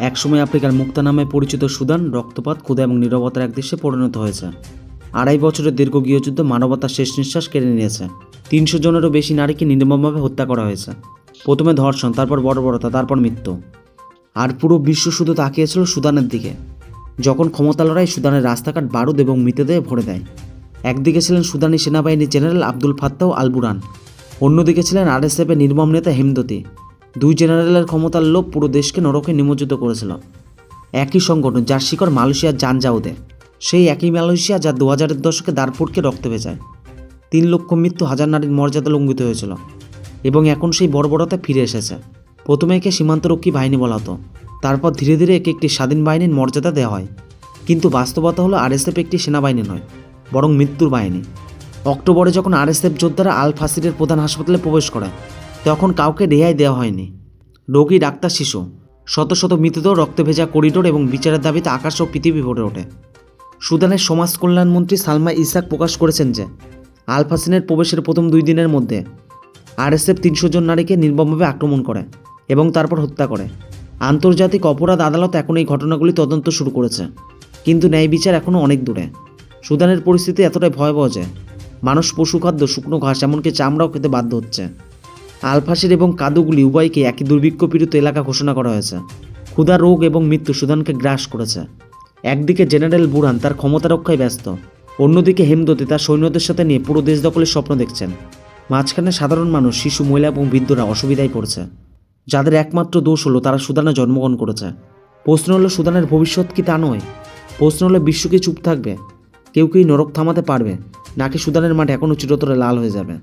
একসময় আফ্রিকার মুক্তা নামে পরিচিত সুদান রক্তপাত ক্ষুদা এবং নীরবতার এক দেশে পরিণত হয়েছে। আড়াই বছরের দীর্ঘ গৃহযুদ্ধ মানবতার শেষ নিঃশ্বাস কেড়ে নিয়েছে। তিনশো জনেরও বেশি নারীকে নির্মমভাবে হত্যা করা হয়েছে। প্রথমে ধর্ষণ, তারপর বর্বরতা, তারপর মৃত্যু। আর পুরো বিশ্ব শুধু তাকিয়েছিল সুদানের দিকে। যখন ক্ষমতা লড়াই সুদানের রাস্তাঘাট বারুদ এবং মৃতদেহে ভরে দেয়। একদিকে ছিলেন সুদানি সেনাবাহিনীর জেনারেল আব্দুল ফাত্তাও আলবুরান অন্যদিকে ছিলেন আরএসএফের নির্মম নেতা হেমদতি। দুই জেনারেলের ক্ষমতার লোভ পুরো দেশকে নরকে নিমজ্জিত করেছিল। একই সংগঠন যার শিকড় মালয়েশিয়ার জানজাউদে সেই একই মালয়েশিয়া যা দু হাজারের দশকে দারফুটকে রক্তে ভেজায়। তিন লক্ষ মৃত্যু হাজার নারীর মর্যাদা লঙ্ঘিত হয়েছিল এবং এখন সেই বর্বরতা ফিরে এসেছে। প্রথমে একে সীমান্তরক্ষী বাহিনী বলা হতো, তারপর ধীরে ধীরে একে একটি স্বাধীন বাহিনীর মর্যাদা দেওয়া হয়। কিন্তু বাস্তবতা হলো আরএসএফ একটি সেনাবাহিনী নয়, বরং মৃত্যুর বাহিনী। অক্টোবরে যখন আরএসএফ যোদ্ধারা আল ফাসিরের প্রধান হাসপাতালে প্রবেশ করে তখন কাউকে রেহাই দেওয়া হয়নি। রোগী, ডাক্তার, শিশু। শত শত মৃতদেহ রক্তে ভেজা করিডোর এবং বিচারের দাবিতে আকাশ ও পৃথিবী ভরে ওঠে। সুদানের সমাজ কল্যাণমন্ত্রী সালমা ইসাক প্রকাশ করেছেন যে, আলফাসিনের প্রবেশের প্রথম দুই দিনের মধ্যে আরএসএফ তিনশো জন নারীকে নির্মমভাবে আক্রমণ করে এবং তারপর হত্যা করে। আন্তর্জাতিক অপরাধ আদালত এখন এই ঘটনাগুলি তদন্ত শুরু করেছে, কিন্তু ন্যায় বিচার এখনও অনেক দূরে। সুদানের পরিস্থিতি এতটাই ভয়াবহ যে, মানুষ, পশু খাদ্য, শুকনো ঘাস, এমনকি চামড়াও খেতে বাধ্য হচ্ছে। আলফাসির এবং কাদুগুলি উভয়কে একই দুর্ভিক্ষ পীড়িত এলাকা ঘোষণা করা হয়েছে। ক্ষুধা, রোগ এবং মৃত্যু সুদানকে গ্রাস করেছে। একদিকে জেনারেল বুরান তার ক্ষমতা রক্ষায় ব্যস্ত, অন্যদিকে হেমদতি তার সৈন্যদের সাথে নিয়ে পুরো দেশ দখলের স্বপ্ন দেখছেন। মাঝখানে সাধারণ মানুষ, শিশু, মহিলা এবং বৃদ্ধরা অসুবিধায় পড়ছে। যাদের একমাত্র দোষ হলো তারা সুদানে জন্মগ্রহণ করেছে। প্রশ্ন হলো, সুদানের ভবিষ্যৎ কি তা নয়? প্রশ্ন হলো, বিশ্ব কি চুপ থাকবে? কেউ কি নরক থামাতে পারবে? নাকি সুদানের মাঠ এখনও চিরতরে লাল হয়ে যাবে?